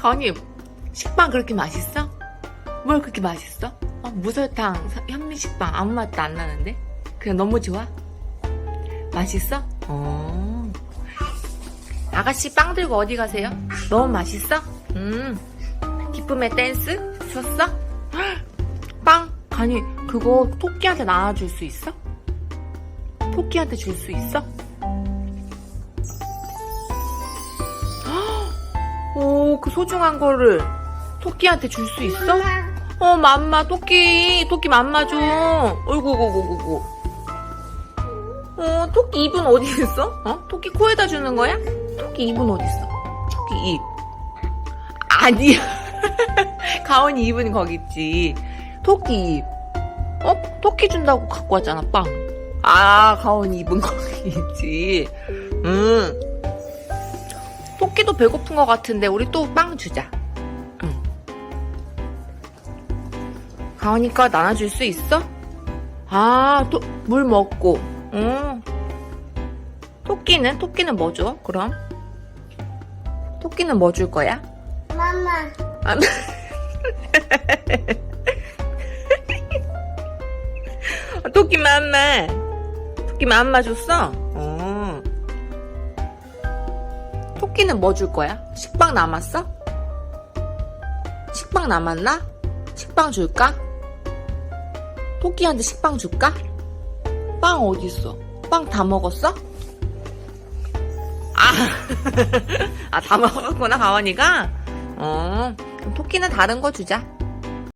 가은이 식빵 그렇게 맛있어? 뭘 그렇게 맛있어? 어, 무설탕, 사- 현미식빵 아무 맛도 안 나는데? 그냥 너무 좋아? 맛있어? 어. 아가씨 빵 들고 어디 가세요? 너무 맛있어? 음. 기쁨의 댄스? 줬어? 헉, 빵? 아니, 그거 토끼한테 나눠줄 수 있어? 토끼한테 줄 수 있어? 그 소중한 거를 토끼한테 줄 수 있어? 어, 맘마, 토끼, 토끼 맘마 좀. 어이구, 어이구, 어이구. 어, 토끼 입은 어디 있어? 어? 토끼 코에다 주는 거야? 토끼 입은 어디 있어? 토끼 입. 아니야. 가온이 입은 거기 있지. 토끼 입. 어? 토끼 준다고 갖고 왔잖아, 빵. 아, 가온이 입은 거기 있지. 응. 토끼도 배고픈 것 같은데, 우리 또 빵 주자. 응. 가온이가 나눠줄 수 있어? 아, 또, 물 먹고. 응. 토끼는? 토끼는 뭐 줘, 그럼? 토끼는 뭐 줄 거야? 마마. 아, 토끼 맘마. 토끼 맘마 줬어? 어. 토끼는 뭐 줄 거야? 식빵 남았어? 식빵 남았나? 식빵 줄까? 토끼한테 식빵 줄까? 빵 어디 있어? 빵 다 먹었어? 아, 아, 다 먹었구나, 가원이가? 어, 토끼는 다른 거 주자.